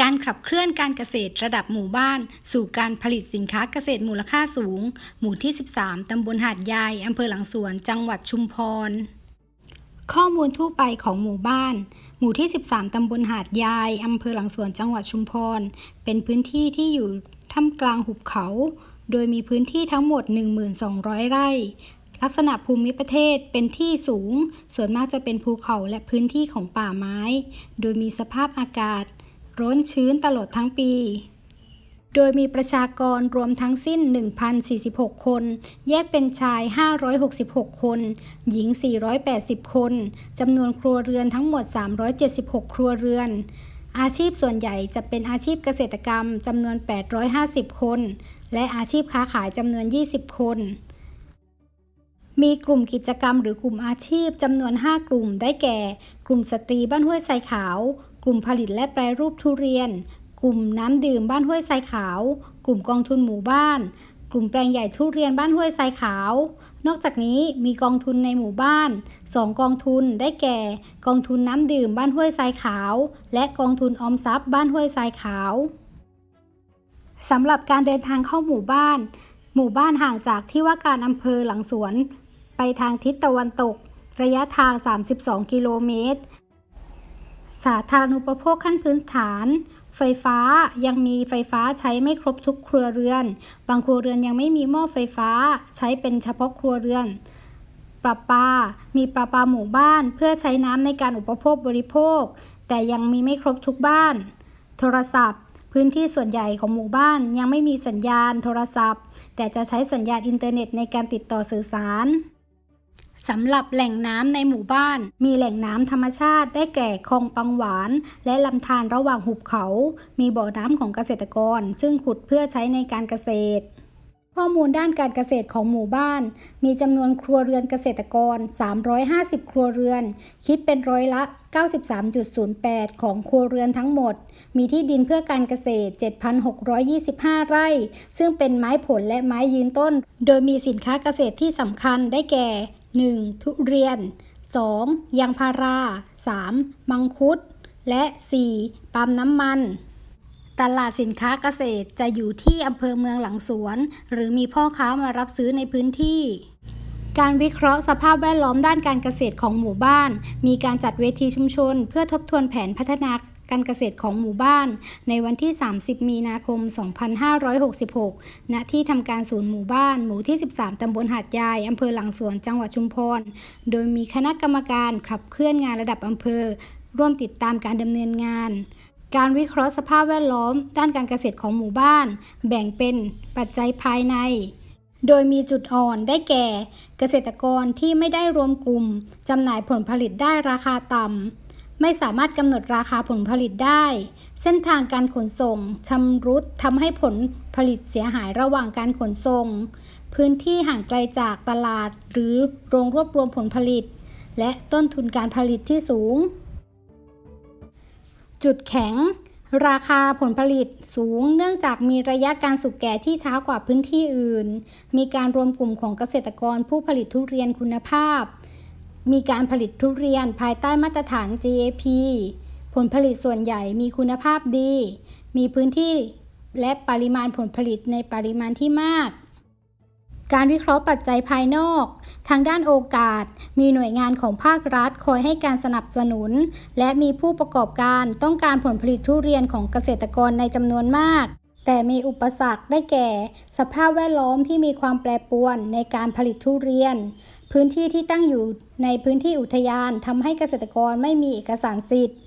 การขับเคลื่อนการเกษตรระดับหมู่บ้าน สู่การผลิตสินค้าเกษตรมูลค่าสูง หมู่ที่ 13 ตำบลหาดยายอำเภอหลังสวน จังหวัดชุมพร ข้อมูลทั่วไปของหมู่บ้าน หมู่ที่ 13 ตำบลหาดยายอำเภอหลังสวน จังหวัดชุมพร เป็นพื้นที่ที่อยู่ท่ามกลางหุบเขา โดยมีพื้นที่ทั้งหมด 1,200 ไร่ ลักษณะภูมิประเทศเป็นที่สูง ส่วนมากจะเป็นภูเขาและพื้นที่ของป่าไม้ โดยมีสภาพอากาศ ร้อนชื้นตลอดทั้งปี โดยมีประชากรรวมทั้งสิ้น 1,046 คน แยกเป็นชาย 566 คน หญิง 480 คน จำนวนครัวเรือนทั้งหมด 376 ครัวเรือนอาชีพส่วนใหญ่จะเป็นอาชีพเกษตรกรรมจำนวน 850 คน และอาชีพค้าขายจำนวน 20 คน มีกลุ่มกิจกรรมหรือกลุ่มอาชีพจำนวน 5 กลุ่มได้แก่ กลุ่มสตรีบ้านห้วยทรายขาว กลุ่มผลิตและแปรรูปทุเรียน กลุ่มน้ำดื่มบ้านห้วยทรายขาว กลุ่มกองทุนหมู่บ้าน กลุ่มแปลงใหญ่ทุเรียนบ้านห้วยทรายขาว นอกจากนี้มีกองทุนในหมู่บ้าน 2 กองทุนได้แก่ กองทุนน้ำดื่มบ้านห้วยทรายขาว และกองทุนออมทรัพย์บ้านห้วยทรายขาวสำหรับการเดินทางเข้าหมู่บ้าน หมู่บ้านห่างจากที่ว่าการอำเภอหลังสวน ไปทางทิศตะวันตก ระยะทาง 32 กิโลเมตร สาธารณูปโภคขั้นพื้นฐาน ไฟฟ้ายังมีไฟฟ้าใช้ไม่ครบทุกครัวเรือน บางครัวเรือนยังไม่มีหม้อไฟฟ้าใช้เป็นเฉพาะครัวเรือนประปา มีประปาหมู่บ้านเพื่อใช้น้ำในการอุปโภคบริโภค แต่ยังมีไม่ครบทุกบ้าน โทรศัพท์ พื้นที่ส่วนใหญ่ของหมู่บ้านยังไม่มีสัญญาณโทรศัพท์ แต่จะใช้สัญญาณอินเทอร์เน็ตในการติดต่อสื่อสาร สำหรับแหล่งน้ำในหมู่บ้าน มีแหล่งน้ำธรรมชาติได้แก่คลองปังหวาน และลำธารระหว่างหุบเขา มีบ่อน้ำของเกษตรกร ซึ่งขุดเพื่อใช้ในการเกษตร ข้อมูลด้านการเกษตรของหมู่บ้าน มีจำนวนครัวเรือนเกษตรกร 350 ครัวเรือน คิดเป็นร้อยละ 93.08 ของครัวเรือนทั้งหมด มีที่ดินเพื่อการเกษตร 7,625 ไร่ ซึ่งเป็นไม้ผลและไม้ยืนต้น โดยมีสินค้าเกษตรที่สำคัญได้แก่ 1. ทุเรียน 2. ยางพารา 3. มังคุด และ 4. ปาล์มน้ำมัน ตลาดสินค้าเกษตรจะอยู่ที่อำเภอเมืองหลังสวน หรือมีพ่อค้ามารับซื้อในพื้นที่ การวิเคราะห์สภาพแวดล้อมด้านการเกษตรของหมู่บ้าน มีการจัดเวทีชุมชน เพื่อทบทวนแผนพัฒนา การเกษตรของหมู่บ้าน ในวันที่ 30 มีนาคม 2566 ณ ที่ทำการศูนย์หมู่บ้าน หมู่ที่ 13 ตำบลหาดยาย อำเภอหลังสวน จังหวัดชุมพร โดยมีคณะกรรมการขับเคลื่อนงานระดับอำเภอ ร่วมติดตามการดำเนินงาน การวิเคราะห์สภาพแวดล้อม ด้านการเกษตรของหมู่บ้าน แบ่งเป็นปัจจัยภายในโดยมีจุดอ่อนได้แก่ เกษตรกรที่ไม่ได้รวมกลุ่มจำหน่ายผลผลิตได้ราคาต่ำ ไม่สามารถกำหนดราคาผลผลิตได้ เส้นทางการขนส่งชำรุดทำให้ผลผลิตเสียหายระหว่างการขนส่ง พื้นที่ห่างไกลจากตลาด หรือโรงรวบรวมผลผลิต และต้นทุนการผลิตที่สูง จุดแข็ง ราคาผลผลิตสูง เนื่องจากมีระยะการสุกแก่ที่ช้ากว่าพื้นที่อื่น มีการรวมกลุ่มของเกษตรกรผู้ผลิตทุเรียนคุณภาพ มีการผลิตทุเรียนภายใต้มาตรฐาน GAP ผลผลิตส่วนใหญ่มีคุณภาพดี มีพื้นที่และปริมาณผลผลิตในปริมาณที่มาก การวิเคราะห์ปัจจัยภายนอก ทางด้านโอกาส มีหน่วยงานของภาครัฐคอยให้การสนับสนุน และมีผู้ประกอบการต้องการผลผลิตทุเรียนของเกษตรกรในจำนวนมาก แต่มีอุปสรรคได้แก่ สภาพแวดล้อมที่มีความแปรปรวนในการผลิตทุเรียน พื้นที่ที่ตั้งอยู่ในพื้นที่อุทยานทำให้เกษตรกรไม่มีเอกสารสิทธิ์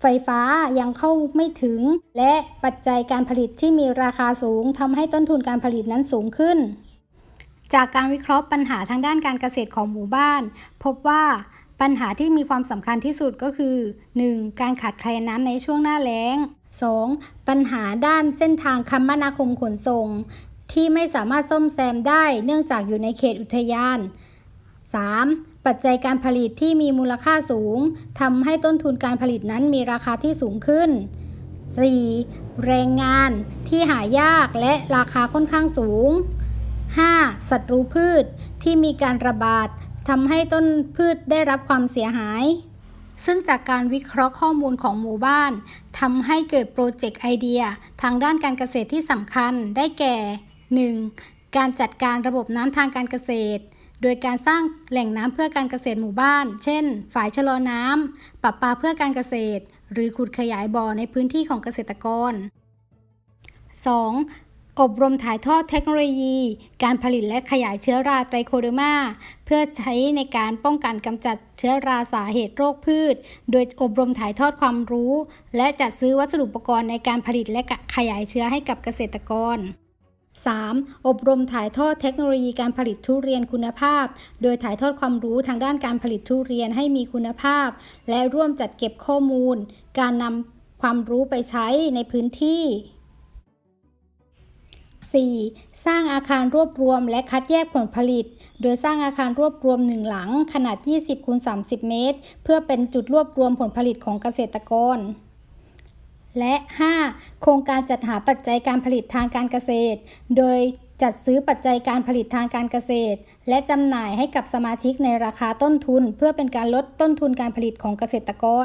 ไฟฟ้ายังเข้าไม่ถึง และปัจจัยการผลิตที่มีราคาสูงทำให้ต้นทุนการผลิตนั้นสูงขึ้น จากการวิเคราะห์ปัญหาทางด้านการเกษตรของหมู่บ้าน พบว่าปัญหาที่มีความสำคัญที่สุดก็คือ 1. การขาดแคลนน้ำในช่วงหน้าแล้ง 2. ปัญหาด้านเส้นทางคมนาคมขนส่ง ที่ไม่สามารถซ่อมแซมได้เนื่องจากอยู่ในเขตอุทยาน 3. ปัจจัยการผลิตที่มีมูลค่าสูงทำให้ต้นทุนการผลิตนั้นมีราคาที่สูงขึ้น 4. แรงงานที่หายากและราคาค่อนข้างสูง 5. ศัตรูพืชที่มีการระบาดทำให้ต้นพืชได้รับความเสียหาย ซึ่งจากการวิเคราะห์ข้อมูลของหมู่บ้านทำให้เกิดโปรเจกต์ไอเดียทางด้านการเกษตรที่สำคัญได้แก่ 1. การจัดการระบบน้ำทางการเกษตร โดยการสร้างแหล่งน้ำเพื่อการเกษตรหมู่บ้าน เช่น ฝายชะลอน้ำปรับปาเพื่อการเกษตร หรือขุดขยายบ่อในพื้นที่ของเกษตรกร 2. อบรมถ่ายทอดเทคโนโลยี การผลิตและขยายเชื้อราไตรโคเดอร์มา เพื่อใช้ในการป้องกันกำจัดเชื้อราสาเหตุโรคพืช โดยอบรมถ่ายทอดความรู้ และจัดซื้อวัสดุอุปกรณ์ในการผลิตและขยายเชื้อให้กับเกษตรกร 3. อบรมถ่ายทอดเทคโนโลยีการผลิตทุเรียนคุณภาพ โดยถ่ายทอดความรู้ทางด้านการผลิตทุเรียนให้มีคุณภาพ และร่วมจัดเก็บข้อมูล การนำความรู้ไปใช้ในพื้นที่ 4. สร้างอาคารรวบรวมและคัดแยกผลผลิต โดยสร้างอาคารรวบรวมหนึ่งหลัง ขนาด 20คูณ30 เมตร เพื่อเป็นจุดรวบรวมผลผลิตของเกษตรกรและ 5. โครงการจัดหาปัจจัยการผลิตทางการเกษตร โดยจัดซื้อปัจจัยการผลิตทางการเกษตร และจำหน่ายให้กับสมาชิกในราคาต้นทุน เพื่อเป็นการลดต้นทุนการผลิตของเกษตรกร